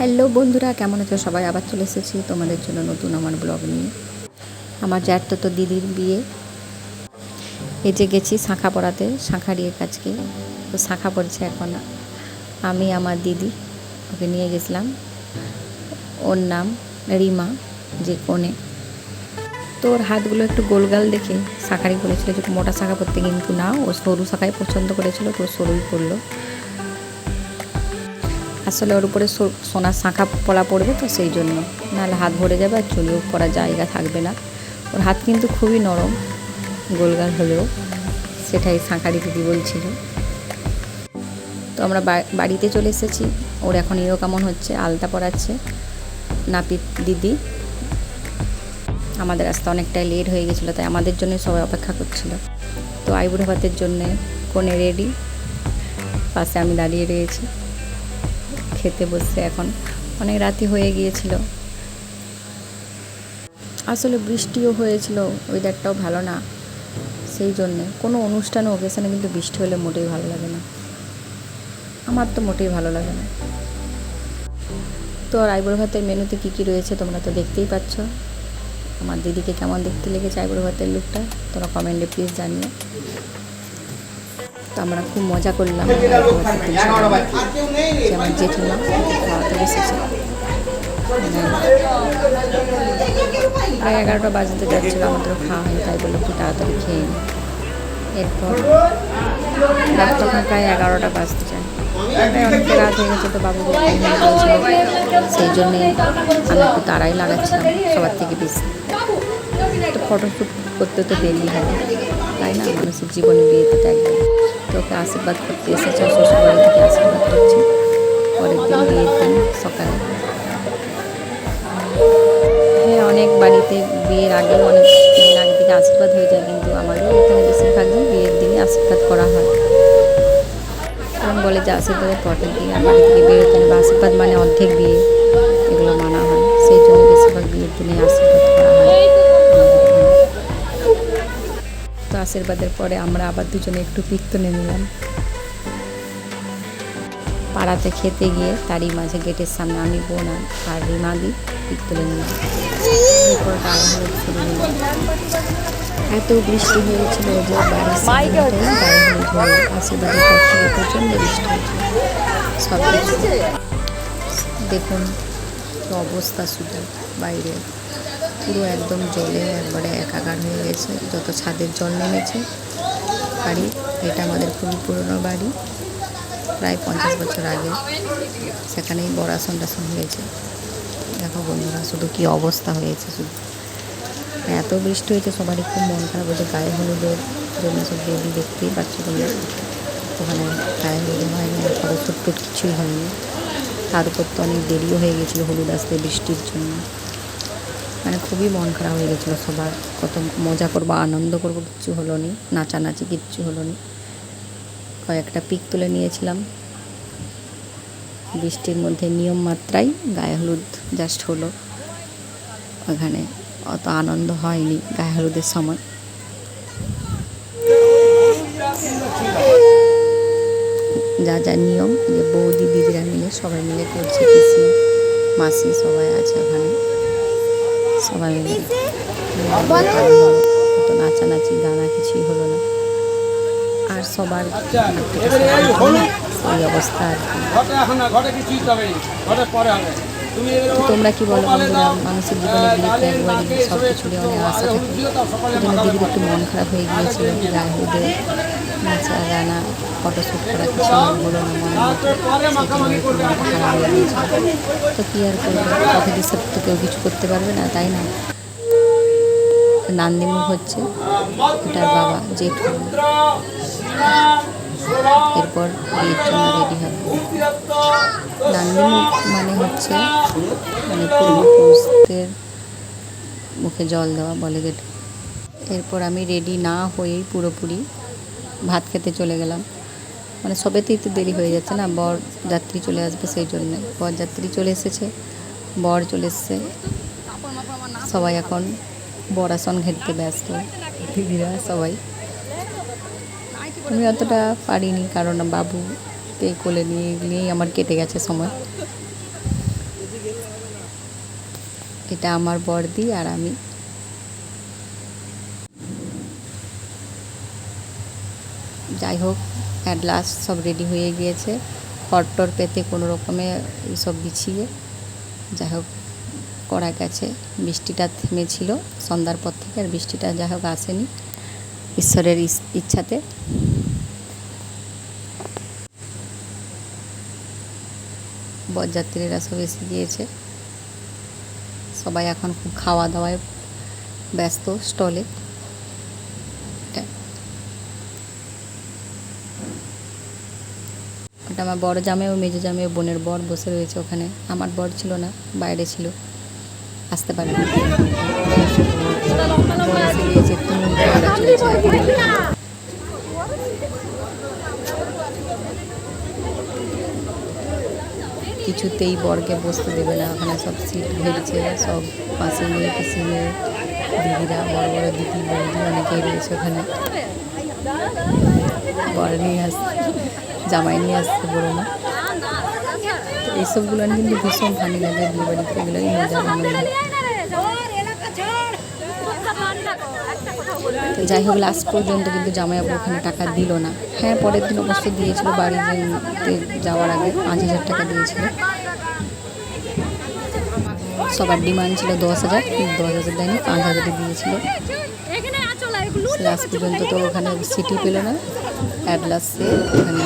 Hello বন্ধুরা, কেমন আছো সবাই? আবার চলে এসেছি তোমাদের জন্য নতুন আমার ব্লগ নিয়ে। আমার জ্যাঠতো তো দিদির বিয়ে। যে গেছি শাঁখা পড়াতে শাঁখারিয়ে কাজকে তো শাঁখা পড়ছে এখন আমি, আমার দিদি, ওকে নিয়ে গেছিলাম। ওর নাম রিমা, যে কোণে। তো ওর হাতগুলো একটু গোলগাল দেখে শাঁখারি করেছিল যে, মোটা শাঁখা পরতে কিন্তু না। ও সরু শাঁখাই পছন্দ করেছিল, তো সরুই পরলো। আসলে ওর উপরে সোনার শাঁখা পলা পড়বে তো সেই জন্য। নাহলে হাত ভরে যাবে আর চুলিও পরার জায়গা থাকবে না। ওর হাত কিন্তু খুবই নরম, গোলগাল হলেও। সেটাই শাঁখারি দিদি বলছিল। তো আমরা বাড়িতে চলে এসেছি। ওর এখন ইয়েও কেমন হচ্ছে? আলতা পরাচ্ছে। নাপিত দিদি। আমাদের আসতে অনেকটাই লেট হয়ে গেছিল, তাই আমাদের জন্য সবাই অপেক্ষা করছিল। তো আইবুড়ো ভাতের জন্যে কোণে রেডি পাশে আমি দাঁড়িয়ে রয়েছি। খেতে বসছে এখন। অনেক রাতি হয়ে গিয়েছিল। আসলে বৃষ্টিও হয়েছিল ওয়েদারটাও ভালো না। সেই জন্যে কোনো অনুষ্ঠান ওকেশানে কিন্তু বৃষ্টি হলে মোটেই ভালো লাগে না। আমার তো মোটেই ভালো লাগে না। তো আইবুড়ো ভাতের মেনুতে কী কী রয়েছে তোমরা তো দেখতেই পাচ্ছ। আমার দিদিকে কেমন দেখতে লেগেছে আইবুড়ো ভাতের লুকটা তোমরা কমেন্টে প্লিজ জানিও। তো আমরা খুব মজা করলাম আমার জেঠিমা খাওয়াতে বসেছে প্রায় এগারোটা বাজতে যাচ্ছিল আমাদের খাওয়া হয়নি, তাই বলল একটু তাড়াতাড়ি খেয়ে নিই এরপর রাত তখন প্রায় এগারোটা বাজতে যায়। অনেকটা রাত হয়ে গেছে তো বাবু সেই জন্যে আমি একটু তাড়াই লাগাচ্ছিলাম সবার থেকে বেশি। তো ফটোশ্যুট করতে তো দেরি হবে তাই না? মানুষের জীবনে বিয়েতে তো তো ওকে আশীর্বাদ করতে এসেছে, শ্বশুরবাড়ি থেকে আশীর্বাদ করছে। পরের দিন বিয়ের দিন সকালে। হ্যাঁ অনেক বাড়িতে বিয়ের আগেও অনেক দিন আগে থেকে আশীর্বাদ হয়ে যায়, কিন্তু আমাদের এখানে বেশিরভাগ দিন বিয়ের দিনে আশীর্বাদ করা হয়। কারণ বলে যে আশীর্বাদের পরের দিন আর বাড়ি থেকে বেরোতে বা আশীর্বাদ মানে অর্ধেক বিয়ে। আশীর্বাদের পরে আমরা আবার দুজনে একটু পিক তুলে নিলাম। পাড়াতে খেতে গিয়ে তারই মাঝে গেটের সামনে আমি, বোনা আর- রিমাদি পিক তুলে নিলাম এত বৃষ্টি হয়েছিল যে প্রচণ্ড বৃষ্টি হয়েছিল সব দেখুন অবস্থা শুধু বাইরে পুরো একদম জলে একবারে একাকার হয়ে গেছে। যত ছাদের জল নেমেছে, বাড়ি, এটা আমাদের খুবই পুরনো বাড়ি। প্রায় পঞ্চাশ বছর আগে সেখানেই বড়াসন টাসন হয়েছে। দেখো বন্ধুরা, শুধু কি অবস্থা হয়েছে শুধু। এত বৃষ্টি হয়েছে, সবারই খুব মন খারাপ হয়েছে। গায়ে হলুদের জন্য সব বেবি দেখতেই পাচ্ছ তোমরা। ওখানে গায়ে হলুদ হয়নি ফটোশ্যুট টুট কিছুই হয়নি। তার উপর তো অনেক দেরিও হয়ে গেছিল হলুদ আসতে বৃষ্টির জন্য। মানে খুবই মন খারাপ হয়ে গেছিল সবার। কত মজা করব, আনন্দ করব, কিচ্ছু হলো নি, নাচানাচি কিচ্ছু হলো নি। কয়েকটা পিক তুলে নিয়েছিলাম। বৃষ্টির মধ্যে নিয়ম মাত্রায় গায়ে হলুদ জাস্ট হলো। ওখানে অত আনন্দ হয়নি গায়ে হলুদের সময়। যা যা নিয়ম, যে বৌদি, দিদিরা মিলে সবাই মিলে করছে মাসি সবাই আছে ওখানে। সবাই মিলে। নাচানাচি গানা কিছুই হলো না। আর সবার ঘুম, সেই অবস্থা তোমরা কি বলো বন্ধুরা মানুষের জীবনে বিয়েতে সব কিছু অনেক আশা থাকে। দিদির একটু মন খারাপ হয়ে গিয়েছিল গায়ে হলুদে। নাচা গানা ফটোশ্যুট করা কিছু হলো না তো কী আর করব? অফিসের তো কেউ কিছু করতে পারবে না, তাই না? নান্দিমুখ হচ্ছে এটার বাবা, জেঠু। এরপর বিয়ের জন্য রেডি হবে। নান্দিমুখ মানে হচ্ছে মানে পূর্বপুরুষদের মুখে জল দেওয়া, বলে যেটা এরপর আমি রেডি না হয়েই পুরোপুরি ভাত খেতে চলে গেলাম। মানে সবেতেই তো দেরি হয়ে যাচ্ছে না, বর যাত্রী চলে আসবে সেই জন্য। বর যাত্রী চলে এসেছে, বর চলে এসছে। সবাই এখন বর আসন ঘেরতে ব্যস্ত। দিদিরা সবাই। আমি অতটা পারিনি কারণ বাবুকে কোলে নিয়ে, নিয়েই আমার কেটে গেছে সময়। এটা আমার বর বর্দি আর আমি। যাই হোক অ্যাট লাস্ট সব রেডি হয়ে গিয়েছে। খড়টর পেতে কোনো রকমে সব বিছিয়ে, যাই হোক করা গেছে। বৃষ্টিটা থেমেছিল সন্ধ্যার পর থেকে, আর বৃষ্টিটা যাই হোক আসেনি ঈশ্বরের ইচ্ছাতে। বরযাত্রীরা সব এসে গিয়েছে। সবাই এখন খুব খাওয়া দাওয়ায় ব্যস্ত স্টলে। ওটা আমার বড় জামে ও মেজো জামে ও বোনের বর বসে রয়েছে ওখানে। আমার বর ছিল না, বাইরে ছিল। আসতে পারে কিছুতেই বরকে বসতে দেবে না। ওখানে সব সিট ঘেরছে সব পাশে মেয়ে, পিসি মেয়ে, দিদিরা, বড় বড় দিদি বন্ধু অনেকেই রয়েছে ওখানে। বর নিয়ে আসছে জামাই নিয়ে আসছে বড় মা। তো এইসবগুলো কিন্তু ভীষণ ভালো লাগে বিয়ে বাড়িতে এগুলোই মজা তো যাই হোক লাস্ট পর্যন্ত কিন্তু জামাইবাবু ওখানে টাকা দিল না। হ্যাঁ পরের দিন অবশ্য দিয়েছিল বাড়িতে যাওয়ার আগে পাঁচ হাজার টাকা দিয়েছিল। সবার ডিমান্ড ছিল দশ হাজার দশ হাজার দেয়নি পাঁচ হাজারই দিয়েছিল। লাস্ট পর্যন্ত তো ওখানে সিটি পেল না। অ্যাট লাস্ট সে ওখানে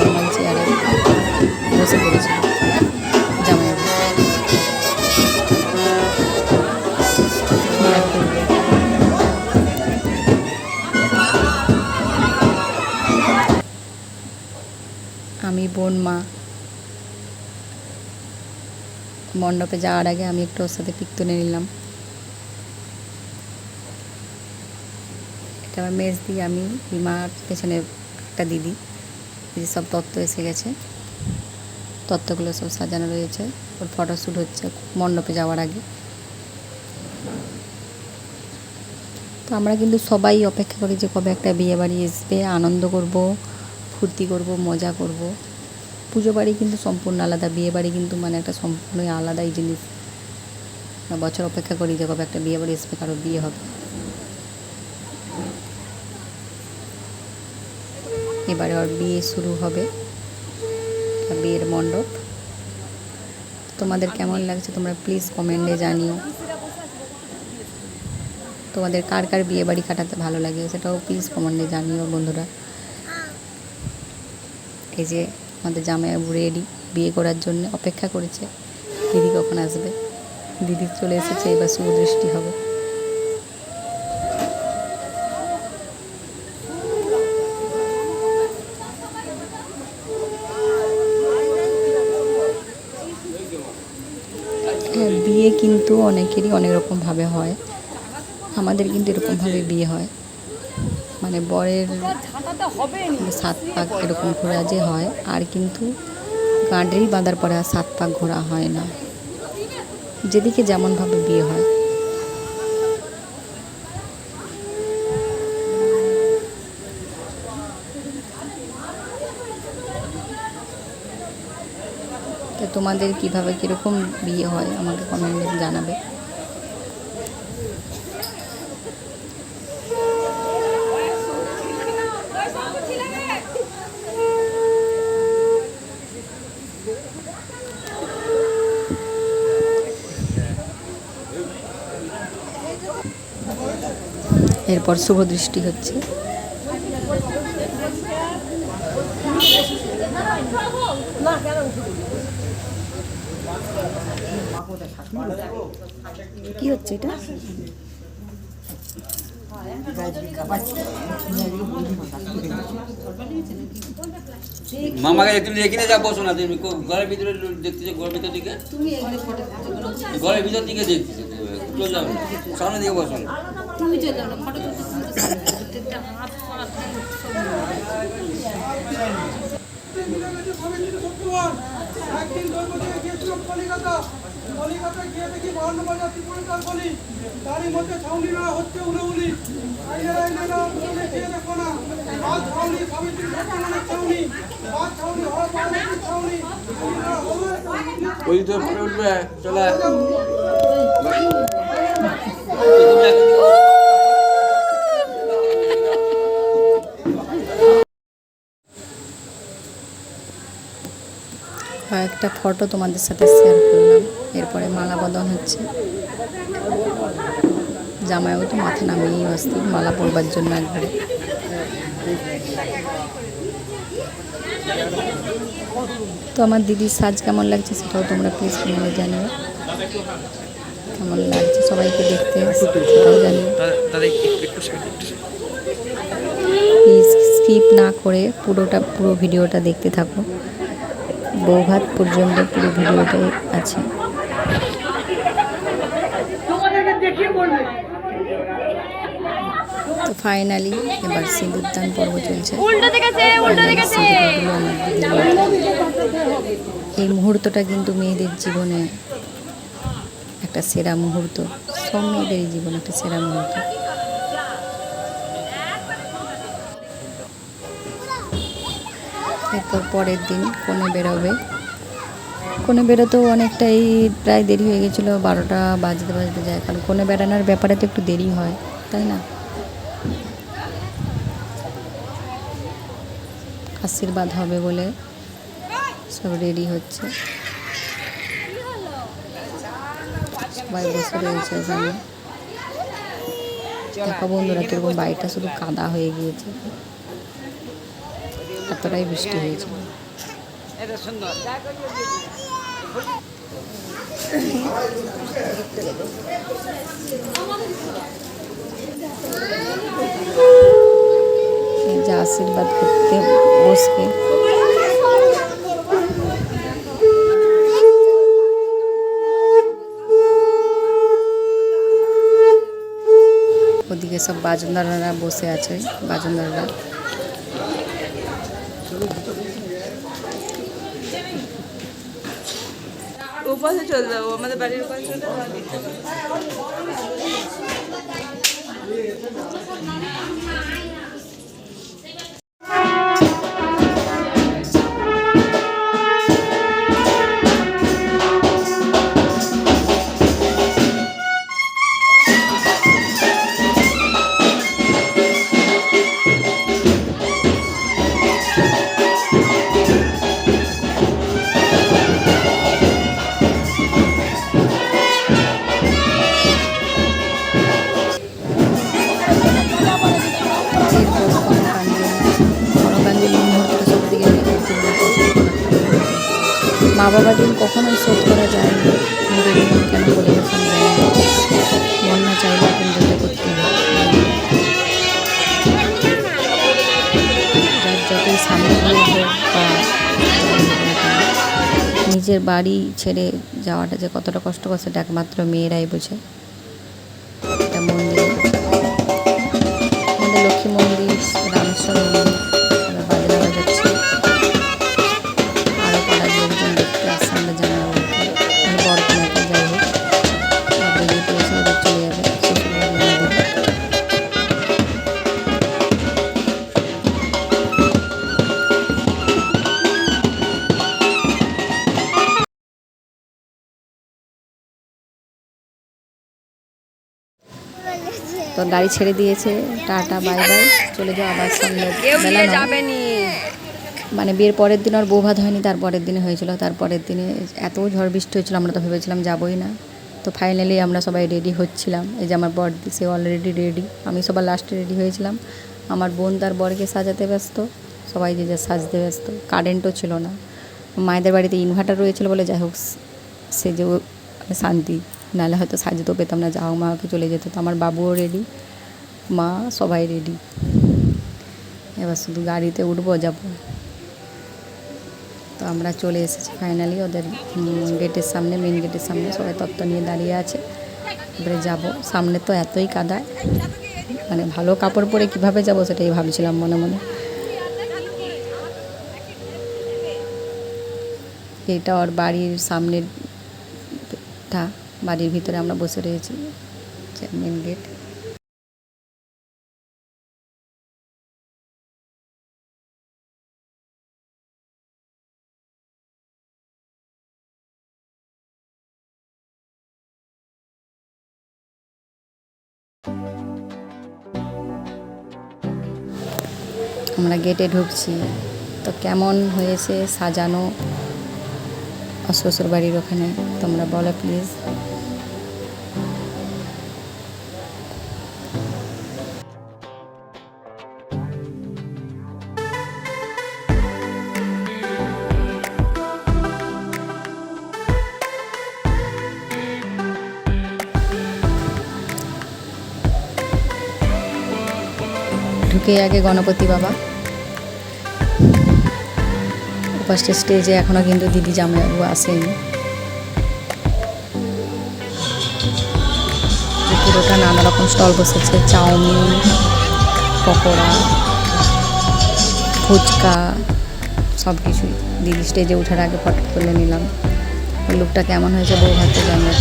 নর্মাল চেয়ারে বসে পড়েছিল? আমি বোন, মা মণ্ডপে যাওয়ার আগে আমি একটু ওর সাথে পিক তুলে নিলাম আমার মেজ দিয়ে আমি বিমার পেছনে একটা দিদি। সব তত্ত্ব এসে গেছে। তত্ত্বগুলো সব সাজানো রয়েছে। ওর ফটোশ্যুট হচ্ছে মণ্ডপে যাওয়ার আগে। তো আমরা কিন্তু সবাই অপেক্ষা করি যে কবে একটা বিয়ে বাড়ি আসবে। আনন্দ করব, ফুর্তি করব, মজা করব। পুজো বাড়ি কিন্তু সম্পূর্ণ আলাদা। বিয়ে বাড়ি কিন্তু মানে একটা সম্পূর্ণই আলাদাই জিনিস। বছর অপেক্ষা করি যে কবে একটা বিয়ে বাড়ি আসবে কারও বিয়ে হবে। এবারে ওর বিয়ে শুরু হবে, বিয়ের মণ্ডপ। তোমাদের কেমন লাগছে তোমরা প্লিজ কমেন্টে জানিও। তোমাদের কার কার বিয়ে বাড়ি কাটাতে ভালো লাগে সেটাও প্লিজ কমেন্টে জানিও বন্ধুরা। এই যে আমাদের জামাইবাবু রেডি বিয়ে করার জন্য অপেক্ষা করেছে। দিদি কখন আসবে? দিদি চলে এসেছে, এবার শুভ দৃষ্টি হবে হ্যাঁ বিয়ে কিন্তু অনেকেরই অনেক রকমভাবে হয়। আমাদের কিন্তু এরকমভাবে বিয়ে হয়। মানে বরের সাত পাক এরকম ঘোরা যে হয়, আর কিন্তু গাঁটেরই বাঁধার পরে আর সাত পাক ঘোরা হয় না। যেদিকে যেমনভাবে বিয়ে হয়। তোমাদের কীভাবে কীরকম বিয়ে হয় আমাকে কমেন্টে জানাবে। এরপর শুভ দৃষ্টি হচ্ছে। কি হচ্ছে এটা? মামাকে তুমি এখানে যা বসো না তুমি ঘরের ভিতরে দেখতেছো ঘরের ভিতর দিকে। ঘরের ভিতর দিকে দেখতেছো চল যাও। সামনে দিকে বসো। না গিয়েছিলাম কলিকাতা। কলিকাতা গিয়ে দেখি বাহান্ন বাজার ত্রিপুরাকার বলি তারই মধ্যে ছাউনিরা হচ্ছে উলুউলি আইনেরা আইনেরা উলুউলি গিয়ে দেখো না। আজ ছাউনি সাবিত্রী সত্যনারায়ণের ছাউনি। আজ ছাউনি হওয়ার পার্বতীর ছাউনি। ছাউনি ওই তো পরে উঠবে চলে কয়েকটা ফটো তোমাদের সাথে শেয়ার করলাম। এরপরে মালা বদল হচ্ছে। জামাইও তো মাথা নামিয়েই অস্থির মালা পরবার জন্য একবারে। তো আমার দিদির সাজ কেমন লাগছে সেটাও তোমরা প্লিজ কমেন্টে জানিও। কেমন লাগছে সবাইকে দেখতে, সেটাও প্লিজ স্কিপ না করে পুরোটা, পুরো ভিডিওটা দেখতে থাকো। বৌভাত পর্যন্ত পুরো ভিডিওটাই আছে। তো ফাইনালি এবার সিঁদুরদান পর্ব চলছে। এই মুহূর্তটা কিন্তু মেয়েদের জীবনে একটা সেরা মুহূর্ত। সব মেয়েদেরই জীবনে একটা সেরা মুহূর্ত। এরপর পরের দিন কোণে বেরোবে। কোণে বেরোতেও অনেকটাই প্রায় দেরি হয়ে গেছিল, বারোটা বাজতে বাজতে যায়, কারণ কোণে বেড়ানোর ব্যাপারে তো একটু দেরি হয়, তাই না? আশীর্বাদ হবে বলে সব রেডি হচ্ছে। সবাই বসে রয়েছে ওখানে দেখো বন্ধুরা, কীরকম বাড়িটা শুধু কাদা হয়ে গিয়েছে। এতটাই বৃষ্টি হয়েছে। যে আশীর্বাদ করতে বসবে। ওদিকে সব বাজনদাররা বসে আছে বাজনদাররা উপাসে চলে যাব আমাদের বাড়ির উপাসে চলে যাব বাবা কখনোই শোধ করা যায় না। নিজের মন কেন যখন যায় মন না চাইলে কিন্তু এটা করতে হবে যার যতই সামনে হোক বা নিজের বাড়ি ছেড়ে যাওয়াটা যে কতটা কষ্টকর সেটা একমাত্র মেয়েরাই বোঝে। এটা মন্দিরে আমাদের লক্ষ্মী তো গাড়ি ছেড়ে দিয়েছে টাটা বাই বাই চলে যাও আবার সামনে মানে বিয়ের পরের দিন আর বউ ভাত হয়নি তার পরের দিনে হয়েছিল তার পরের দিনে এত ঝড় বৃষ্টি হয়েছিল আমরা তো ভেবেছিলাম যাবোই না। তো ফাইনালি আমরা সবাই রেডি হচ্ছিলাম এই যে আমার বর সে অলরেডি রেডি আমি সবার লাস্টে রেডি হয়েছিলাম। আমার বোন তার বরকে সাজাতে ব্যস্ত সবাই যে যা সাজতে ব্যস্ত কারেন্টও ছিল না। মায়েদের বাড়িতে ইনভার্টার রয়েছিল বলে যাই হোক সে যে শান্তি। নাহলে হয়তো সাজতেও পেতাম না, যা হোক মাকে চলে যেত। তো আমার বাবুও রেডি মা সবাই রেডি এবার শুধু গাড়িতে উঠবো, যাব। তো আমরা চলে এসেছি ফাইনালি ওদের গেটের সামনে মেন গেটের সামনে। সবাই তত্ত্ব নিয়ে দাঁড়িয়ে আছে। এবারে যাব। সামনে তো এতই কাদায় মানে ভালো কাপড় পরে কীভাবে যাব সেটাই ভাবছিলাম মনে মনে। এটা ওর বাড়ির সামনের টা বাড়ির ভিতরে আমরা বসে রয়েছি মেন গেট আমরা গেটে ঢুকছি। তো কেমন হয়েছে সাজানো? শ্বশুর বাড়ির ওখানে তোমরা বলো প্লিজ ঢুকে আগে গণপতি বাবা? ফার্স্টে স্টেজে এখনও কিন্তু দিদি জামাইবাবু আসেনি। পুরোটা নানা রকম স্টল বসেছে, চাউমিন, পকোড়া, ফুচকা সব কিছুই দিদি স্টেজে ওঠার আগে ফটো তুলে নিলাম। লুকটা কেমন হয়েছে বউ ভাতে আমার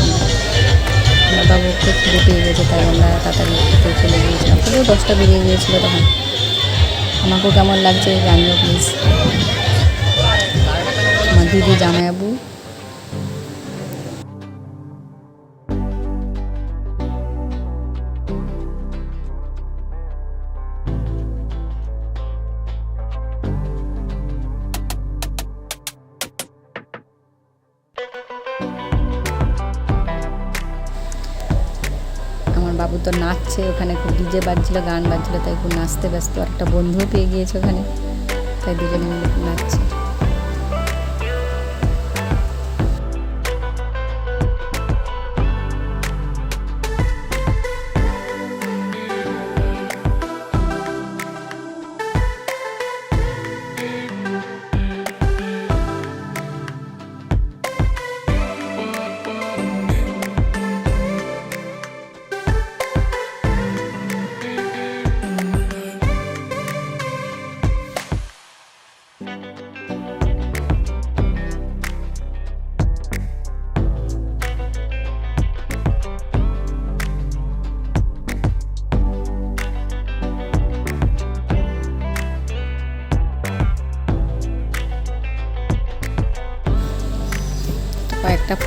বাবুকে খুঁজে পেয়ে গেছে, তাই আমরা তাড়াতাড়ি চলে গিয়েছিলাম। তবুও দশটা বেরিয়ে গিয়েছিল তখন। আমাকেও কেমন লাগছে জানিও প্লিজ আমার দিদি জামাইবাবু বাবু তো নাচছে, ওখানে খুব ডিজে বাজছিল, গান বাজছিল, তাই খুব নাচতে ব্যস্ত। আর একটা বন্ধুও পেয়ে গিয়েছে ওখানে, তাই দুজনে মিলে নাচছে।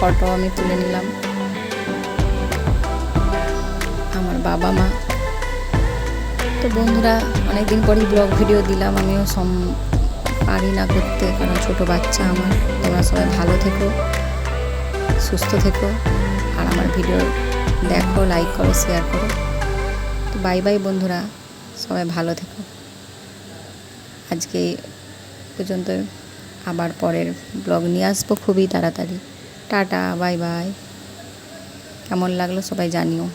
ফটো আমি তুলে নিলাম। আমার বাবা মা। তো বন্ধুরা, অনেকদিন পরেই ব্লগ ভিডিও দিলাম। আমিও সম পারি না করতে, কারণ ছোটো বাচ্চা আমার। তোমরা সবাই ভালো থেকো, সুস্থ থেকো। আর আমার ভিডিও দেখো লাইক করো শেয়ার করো। তো বাই বাই বন্ধুরা, সবাই ভালো থেকো। আজকে পর্যন্ত আবার পরের ব্লগ নিয়ে আসব খুবই তাড়াতাড়ি। Tata bye bye. কেমন লাগল সবাই জানিও।